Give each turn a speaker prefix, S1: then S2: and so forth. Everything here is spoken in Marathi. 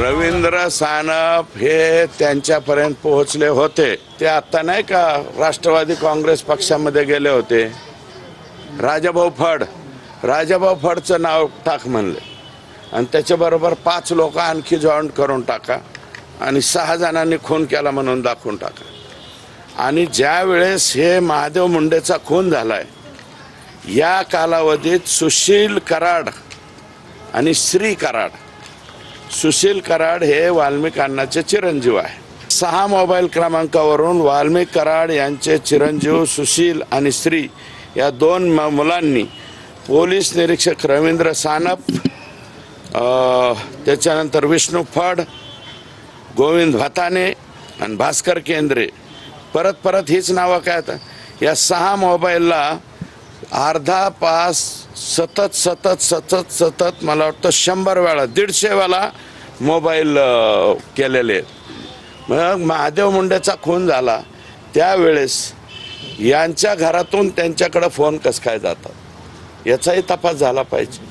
S1: रवींद्र सानप हे त्यांच्यापर्यंत पोहोचले होते. ते आता नाही का राष्ट्रवादी काँग्रेस पक्षामध्ये गेले होते? राजाभाऊ फड. राजाभाऊ फडचं नाव टाक म्हणले. आणि त्याच्याबरोबर पाच लोक आणखी जॉईन करून टाका आणि सहा जणांनी खून केला म्हणून दाखवून टाका. आणि ज्या वेळेस हे महादेव मुंडेचा खून झालाय या कालावधीत सुशील कराड आणि श्री कराड सुशील कराड हे वाल्मिक चिरंजीव आहे. सहा मोबाईल क्रमांकावरून वाल्मिक कराड यांचे चिरंजीव सुशील आणि श्री या दोन म- मुलांनी पोलीस निरीक्षक रवींद्र सानप त्याच्यानंतर विष्णू फड गोविंद भाताने आणि भास्कर केंद्रे. परत परत हीच नावं काय आता? या सहा मोबाईलला अर्धा पास सतत सतत सतत सतत मला वाटतं शंभर वेळा दीडशे वेळा मोबाईल केलेले. आहेत मग महादेव मुंडेचा खून झाला. त्यावेळेस यांच्या घरातून त्यांच्याकडं फोन कस काय जातात? याचाही तपास झाला पाहिजे.